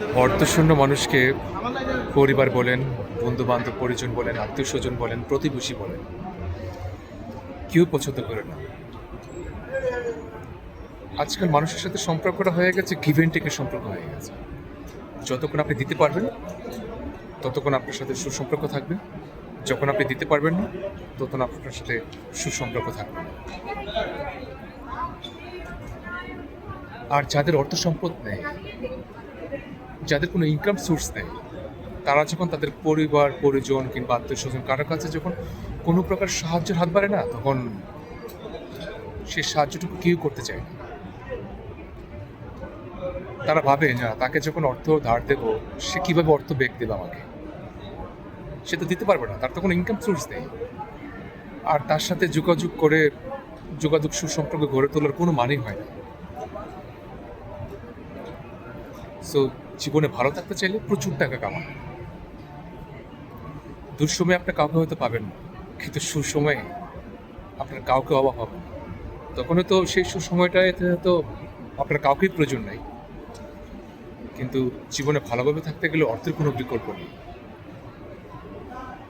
অর্থশূন্য মানুষকে পরিবার বলেন বন্ধু বান্ধব পরিজন বলেন আত্মীয় স্বজন বলেন, প্রতিবেশী বলেন। কেউ পছন্দ করে না। আজকাল মানুষের সাথে সম্পর্কটা হয়ে গেছে গিভ অ্যান্ড টেকের সম্পর্ক হয়ে গেছে। যতক্ষণ আপনি দিতে পারবেন, ততক্ষণ আপনার সাথে সুসম্পর্ক থাকবে। যখন আপনি দিতে পারবেন না তখন আপনার সাথে সুসম্পর্ক থাকবে আর যাদের অর্থ সম্পদ নেই যাদের কোনো ইনকাম সোর্স নেই, তারা যখন তাদের পরিবার, পরিজন কিংবা আত্মীয় স্বজন কারও কাছে যখন কোনো প্রকার সাহায্যের হাত বাড়ে না, তখন সে সাহায্যটুকু কেউ করতে চায় না। তারা ভাবে, না, তাকে যখন অর্থ ধার দেব, সে কীভাবে অর্থ বেগ দেবে আমাকে? সে তো দিতে পারবে না, তার তো কোনো ইনকাম সোর্স নেই। আর তার সাথে যোগাযোগ করে, যোগাযোগ সুসম্পর্ক গড়ে তোলার কোনো মানেই হয় না। সো জীবনে ভালো থাকতে চাইলে প্রচুর টাকা কামান। দুঃসময়ে আপনার কাউকে হয়তো পাবেন না, কিন্তু সুসময়ে আপনার কাউকে অভাব হবে তখন তো সেই সুসময়টায় তো আপনার কাউকেই প্রয়োজন নাই। কিন্তু জীবনে ভালোভাবে থাকতে গেলে অর্থের কোনো বিকল্প নেই।